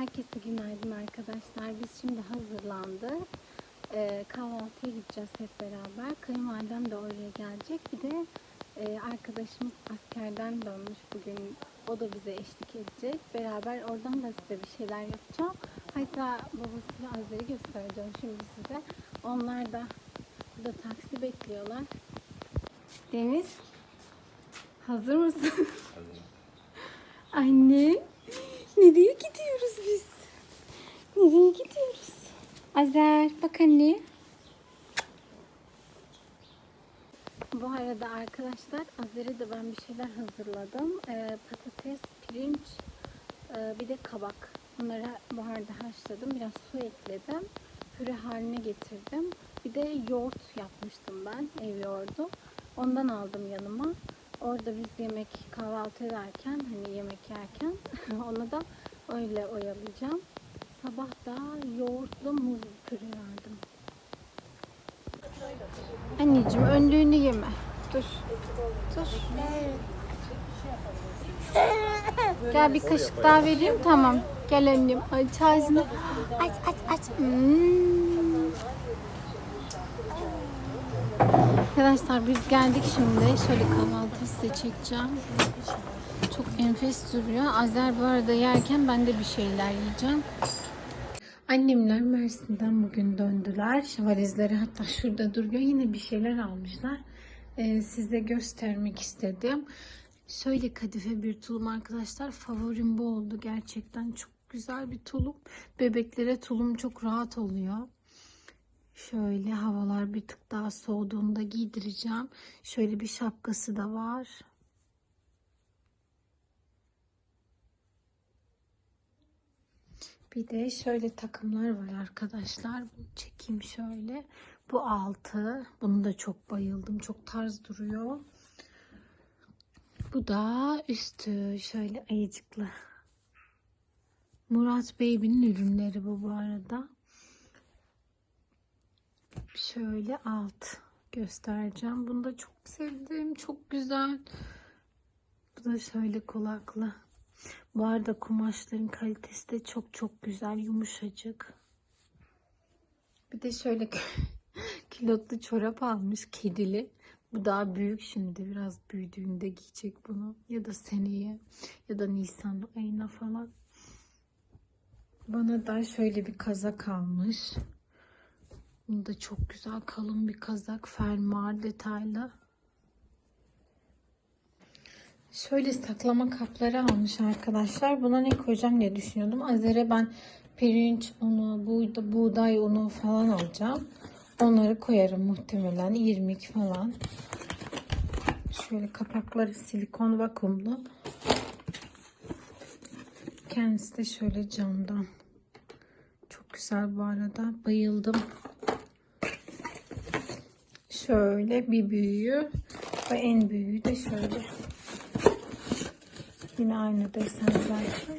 Herkese günaydın arkadaşlar. Biz şimdi hazırlandık. Ee, kahvaltıya gideceğiz hep beraber. Kayınvalidem de oraya gelecek. Bir de e, arkadaşımız askerden dönmüş bugün. O da bize eşlik edecek. Beraber oradan da size bir şeyler yapacağım. Hatta babasıyla Azer'i göstereceğim şimdi size. Onlar da burada taksi bekliyorlar. Deniz, hazır mısın? Anne, nereye gidiyoruz biz? Nereye gidiyoruz? Azer, bak anne. Bu arada arkadaşlar Azer'e de ben bir şeyler hazırladım. Ee, patates, pirinç, e, bir de kabak. Bunları buharda haşladım. Biraz su ekledim. Püre haline getirdim. Bir de yoğurt yapmıştım ben. Ev yoğurdu. Ondan aldım yanıma. Orada biz yemek kahvaltı ederken hani yemek yerken onu da öyle oyalayacağım. Sabah da yoğurtlu muz püre verdim. Anneciğim önlüğünü yeme. Dur. Dur. Gel bir kaşık daha vereyim. Tamam. Gel annem. Aç ağzını. Aç aç aç. Hmm. Arkadaşlar biz geldik şimdi. Şöyle kahvaltı size çekeceğim. Çok enfes duruyor. Azer bu arada yerken ben de bir şeyler yiyeceğim. Annemler Mersin'den bugün döndüler. Valizleri hatta şurada duruyor. Yine bir şeyler almışlar. Ee, size göstermek istedim. Şöyle kadife bir tulum arkadaşlar. Favorim bu oldu. Gerçekten çok güzel bir tulum. Bebeklere tulum çok rahat oluyor. Şöyle havalar bir tık daha soğuduğunda giydireceğim. Şöyle bir şapkası da var. Bir de şöyle takımlar var arkadaşlar. Bunu çekeyim şöyle. Bu altı. Bunu da çok bayıldım. Çok tarz duruyor. Bu da üstü. Şöyle ayıcıklı. Murat Baby'nin ürünleri bu bu arada. Şöyle alt göstereceğim. Bunu da çok sevdim. Çok güzel. Bu da şöyle kulaklı. Bu arada kumaşların kalitesi de çok çok güzel. Yumuşacık. Bir de şöyle kilotlu çorap almış kedili. Bu daha büyük şimdi. Biraz büyüdüğünde giyecek bunu. Ya da seneye. Ya da Nisan ayına falan. Bana da şöyle bir kazak almış. Bu da çok güzel kalın bir kazak. Fermuar detaylı. Şöyle saklama kapları almış arkadaşlar. Buna ne koyacağım diye düşünüyordum. Azere ben pirinç unu, buğda- buğday unu falan alacağım. Onları koyarım muhtemelen. 22 falan. Şöyle kapakları silikon vakumlu. Kendisi de şöyle camdan. Çok güzel bu arada. Bayıldım. Şöyle bir büyüğü ve en büyüğü de şöyle. Yine aynı desen zaten.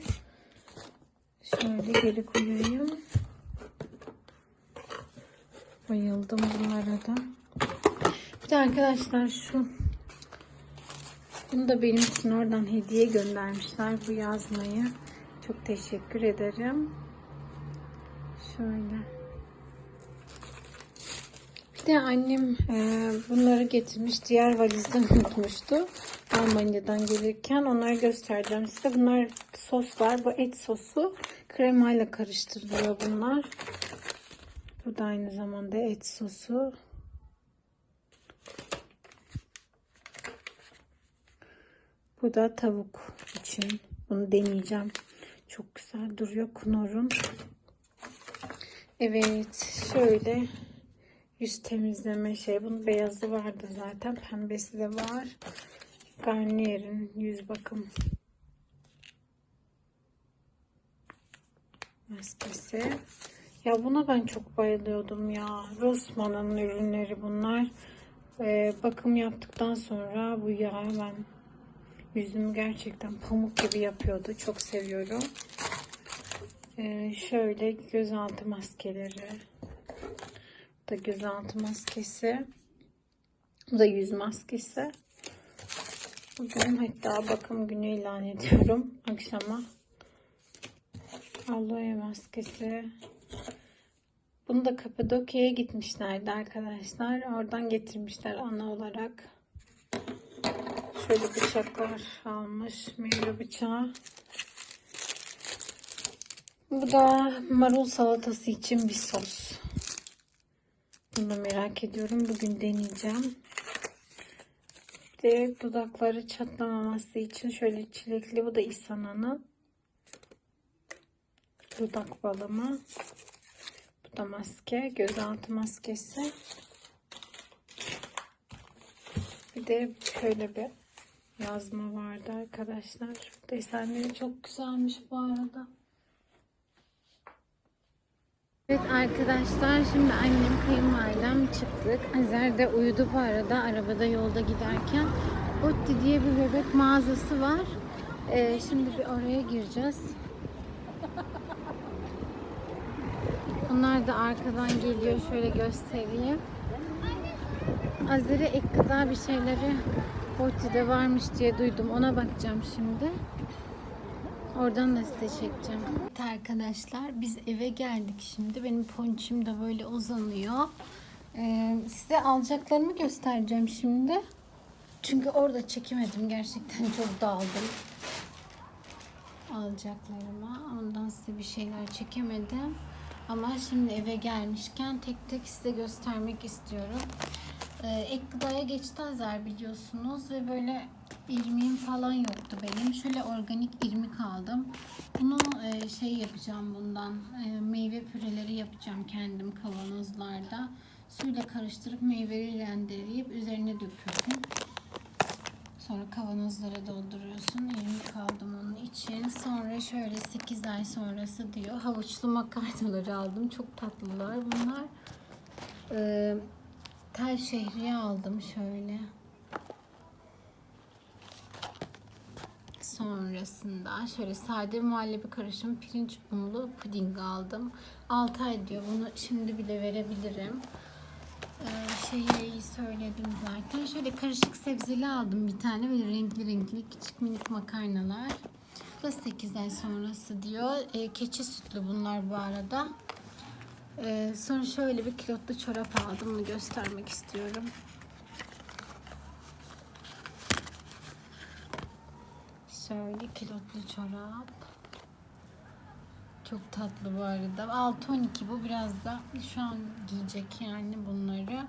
Şöyle geri koyayım. Bayıldım bunlara da. Bir de arkadaşlar şu bunu da benim için oradan hediye göndermişler bu yazmayı. Çok teşekkür ederim. Şöyle. Bir de annem e, bunları getirmiş. Diğer valizde unutmuştu. Almanya'dan gelirken onları göstereceğim size. Bunlar soslar. Bu et sosu. Kremayla karıştırılıyor bunlar. Bu da aynı zamanda et sosu. Bu da tavuk için. Bunu deneyeceğim. Çok güzel duruyor. Knorr'un. Evet. Şöyle yüz temizleme şey. Bunun beyazı vardı zaten. Pembesi de var. Garnier'in yüz bakım maskesi. Ya buna ben çok bayılıyordum ya. Rossmann'ın ürünleri bunlar. Ee, bakım yaptıktan sonra bu yağ ben yüzümü gerçekten pamuk gibi yapıyordu. Çok seviyorum. Ee, şöyle gözaltı maskeleri. Da gözaltı maskesi. Bu da yüz maskesi. Bugün hatta bakım günü ilan ediyorum akşama. Aloe maskesi. Bunu da Kapadokya'ya gitmişlerdi arkadaşlar. Oradan getirmişler ana olarak. Şöyle bıçaklar almış. Meyve bıçağı. Bu da marul salatası için bir sos. Bunu merak ediyorum. Bugün deneyeceğim. Bir de dudakları çatlamaması için şöyle çilekli. Bu da İsana'nın. Dudak balımı. Bu da maske. Gözaltı maskesi. Bir de şöyle bir yazma vardı arkadaşlar. Desenleri çok güzelmiş bu arada. Evet arkadaşlar şimdi annem kayınvalidem çıktık. Azer de uyudu bu arada arabada yolda giderken. Otti diye bir bebek mağazası var. Ee, şimdi bir oraya gireceğiz. Onlar da arkadan geliyor. Şöyle göstereyim. Azer'e ek gıda bir şeyleri Otti'de varmış diye duydum. Ona bakacağım şimdi. Oradan da size çekeceğim. Evet arkadaşlar biz eve geldik şimdi. Benim ponçim de böyle uzanıyor. Ee, size alacaklarımı göstereceğim şimdi. Çünkü orada çekemedim. Gerçekten çok daldım. Alacaklarıma. Ondan size bir şeyler çekemedim. Ama şimdi eve gelmişken tek tek size göstermek istiyorum. Ee, ek gıdaya geçti Azer biliyorsunuz ve böyle irmiğim falan yoktu benim. Şöyle organik irmik aldım. Bunu e, şey yapacağım bundan. e, meyve püreleri yapacağım kendim kavanozlarda. Suyla karıştırıp meyveleri rendeleyip üzerine döküyorsun. Sonra kavanozlara dolduruyorsun. İrmik aldım onun için. Sonra şöyle 8 ay sonrası diyor. Havuçlu makarnaları aldım. Çok tatlılar bunlar. Ee, tel şehriye aldım şöyle. Sonrasında şöyle sade muhallebi karışım pirinç unlu puding aldım. 6 ay diyor. Bunu şimdi bile verebilirim. Ee, söyledim zaten. Şöyle karışık sebzeli aldım bir tane. Böyle renkli renkli küçük minik makarnalar. Da 8 ay sonrası diyor. Ee, keçi sütlü bunlar bu arada. Ee, sonra şöyle bir kilotlu çorap aldım. Bunu göstermek istiyorum. Şöyle kilotlu çorap. Çok tatlı bu arada. 6-12 bu biraz da şu an giyecek yani bunları.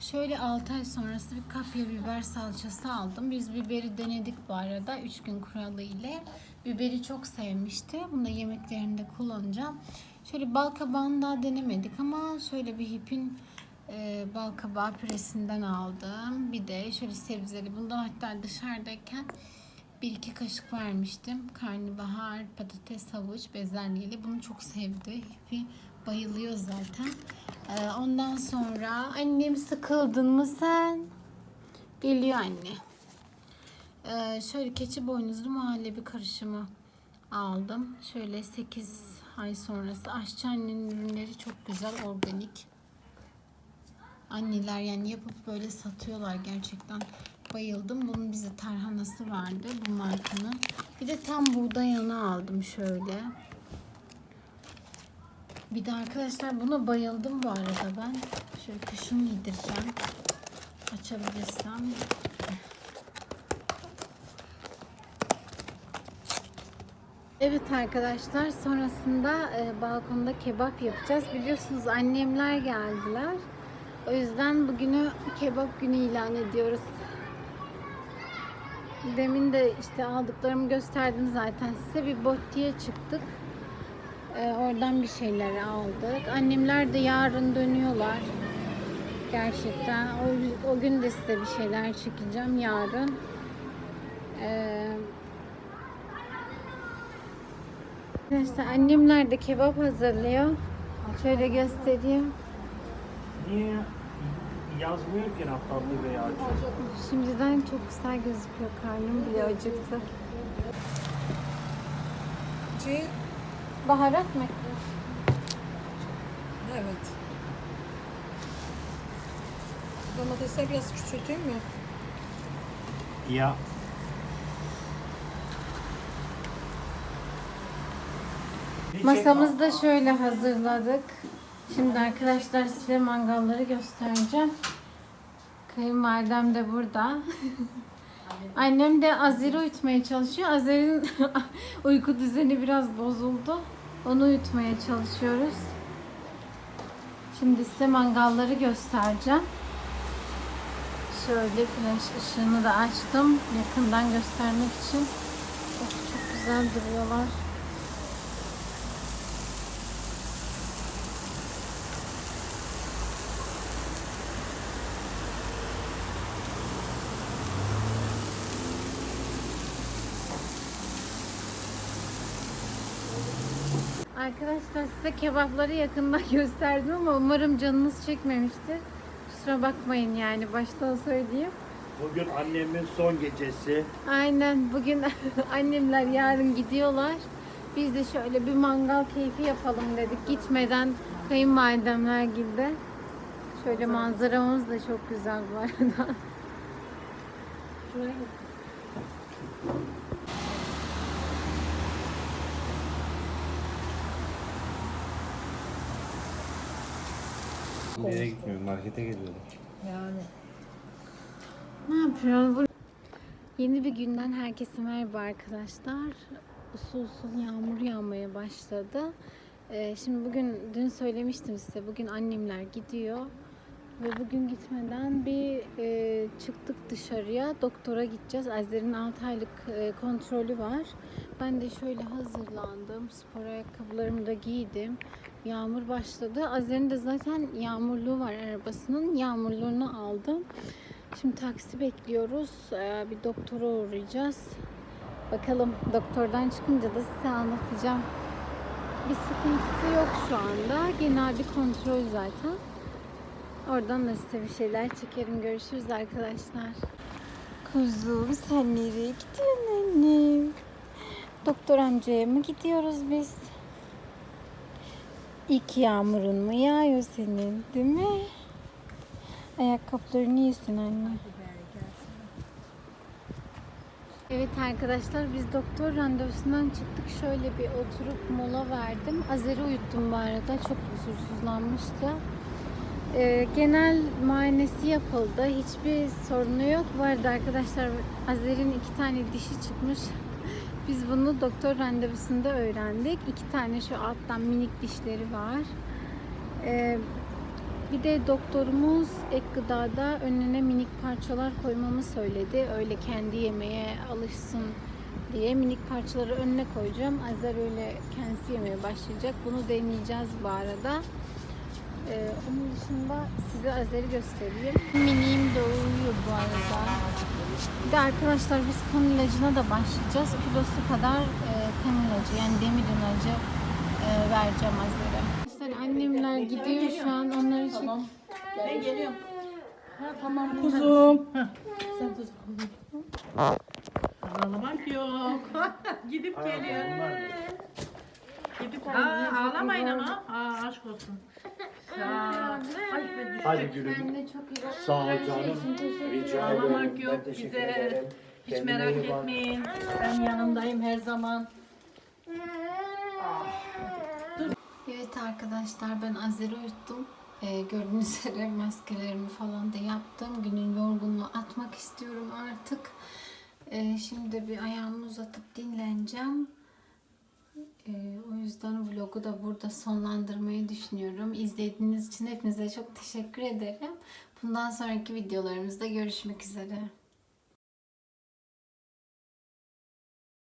Şöyle 6 ay sonrası bir kapya biber salçası aldım. Biz biberi denedik bu arada 3 gün kuralı ile. Biberi çok sevmişti. Bunu da yemeklerinde kullanacağım. Şöyle bal kabağını daha denemedik ama şöyle bir hipin e, bal püresinden aldım. Bir de şöyle sebzeli. Bundan hatta dışarıdayken bir iki kaşık vermiştim. Karnabahar, patates, havuç, bezelyeli. Bunu çok sevdi. Hippi bayılıyor zaten. Ee, ondan sonra annem sıkıldın mı sen? Geliyor anne. Ee, şöyle keçi boynuzlu muhallebi karışımı aldım. Şöyle 8 ay sonrası. Aşçı annenin ürünleri çok güzel, organik. Anneler yani yapıp böyle satıyorlar gerçekten. Bayıldım. Bunun bize tarhanası vardı bu markanın. Bir de tam buğday yanı aldım şöyle. Bir de arkadaşlar buna bayıldım bu arada ben. Şöyle kışın giydireceğim. Açabilirsem. Evet arkadaşlar sonrasında e, balkonda kebap yapacağız. Biliyorsunuz annemler geldiler. O yüzden bugünü kebap günü ilan ediyoruz. Demin de işte aldıklarımı gösterdim zaten size. Bir bottiye çıktık. Ee, oradan bir şeyler aldık. Annemler de yarın dönüyorlar. Gerçekten. O, o gün de size bir şeyler çekeceğim yarın. Ee, işte annemler de kebap hazırlıyor. Şöyle göstereyim. Niye yazmıyor ki tatlı veya acı? Şimdiden çok güzel gözüküyor. Karnım bile acıktı. Şey, Baharat mı evet. Domatesleri biraz küçülteyim mi? Ya Masamızı da şöyle hazırladık. Şimdi arkadaşlar size mangalları göstereceğim. Kayınvalidem de burada. Annem de Azer'i uyutmaya çalışıyor. Azer'in uyku düzeni biraz bozuldu. Onu uyutmaya çalışıyoruz. Şimdi size mangalları göstereceğim. Şöyle flash ışığını da açtım. Yakından göstermek için. Of, çok güzel duruyorlar. Arkadaşlar size kebapları yakından gösterdim ama umarım canınız çekmemiştir. Kusura bakmayın yani baştan söyleyeyim. Bugün annemin son gecesi. Aynen bugün annemler yarın gidiyorlar. Biz de şöyle bir mangal keyfi yapalım dedik. Gitmeden kayınvalidemler girdi. Şöyle manzaramız da çok güzel bu arada. Şuraya bak. Nereye gitmiyorum? Markete geliyorum. Yani. Ne yapıyoruz? Bu- Yeni bir günden herkese merhaba arkadaşlar. Usul usul yağmur yağmaya başladı. Ee, şimdi bugün, dün söylemiştim size, bugün annemler gidiyor. Ve bugün gitmeden bir e, çıktık dışarıya. Doktora gideceğiz. Azer'in 6 aylık e, kontrolü var. Ben de şöyle hazırlandım. Spor ayakkabılarımı da giydim. Yağmur başladı. Azer'in de zaten yağmurluğu var arabasının. Yağmurluğunu aldım. Şimdi taksi bekliyoruz. Ee, bir doktora uğrayacağız. Bakalım doktordan çıkınca da size anlatacağım. Bir sıkıntısı yok şu anda. Genel bir kontrol zaten. Oradan da size bir şeyler çekerim. Görüşürüz arkadaşlar. Kuzum sen nereye gidiyorsun annem? Doktor amcaya mı gidiyoruz biz? İlk yağmurun mu yağıyor senin değil mi? Ayakkabılarını iyisin anne. Evet arkadaşlar biz doktor randevusundan çıktık. Şöyle bir oturup mola verdim. Azer'i uyuttum bu arada. Çok huzursuzlanmıştı. Ee, genel muayenesi yapıldı. Hiçbir sorunu yok. Bu arada arkadaşlar Azer'in iki tane dişi çıkmış. Biz bunu doktor randevusunda öğrendik. İki tane şu alttan minik dişleri var. Ee, bir de doktorumuz ek gıdada önüne minik parçalar koymamı söyledi. Öyle kendi yemeğe alışsın diye minik parçaları önüne koyacağım. Azer öyle kendisi yemeye başlayacak. Bunu deneyeceğiz bu arada. Ee, onun dışında size Azer'i göstereyim. Miniğim de uyuyor bu arada. Bir de arkadaşlar biz kan ilacına da başlayacağız. Kilosu kadar e, kan ilacı yani demir ilacı e, vereceğim Azer'e. Arkadaşlar annemler gidiyor şu an. Onları çek. Ben geliyorum. Ha, tamam kuzum. Sen tut. Ağlamak yok. Gidip geliyor. Bunlar Gidip Aa, ağlamayın ama. Aa, aşk olsun. Aa, ay düşecek. Hadi gülüm. Kendine çok iyi. Sağ ol canım. Rica ederim. Ağlamak Ben yok teşekkür bize. ederim. Hiç Kendine merak iyi bak. etmeyin. Ben yanındayım her zaman. Evet arkadaşlar ben Azer'i uyuttum. Ee, gördüğünüz üzere maskelerimi falan da yaptım. Günün yorgunluğu atmak istiyorum artık. Ee, şimdi bir ayağımı uzatıp dinleneceğim. Ee, o yüzden vlogu da burada sonlandırmayı düşünüyorum. İzlediğiniz için hepinize çok teşekkür ederim. Bundan sonraki videolarımızda görüşmek üzere.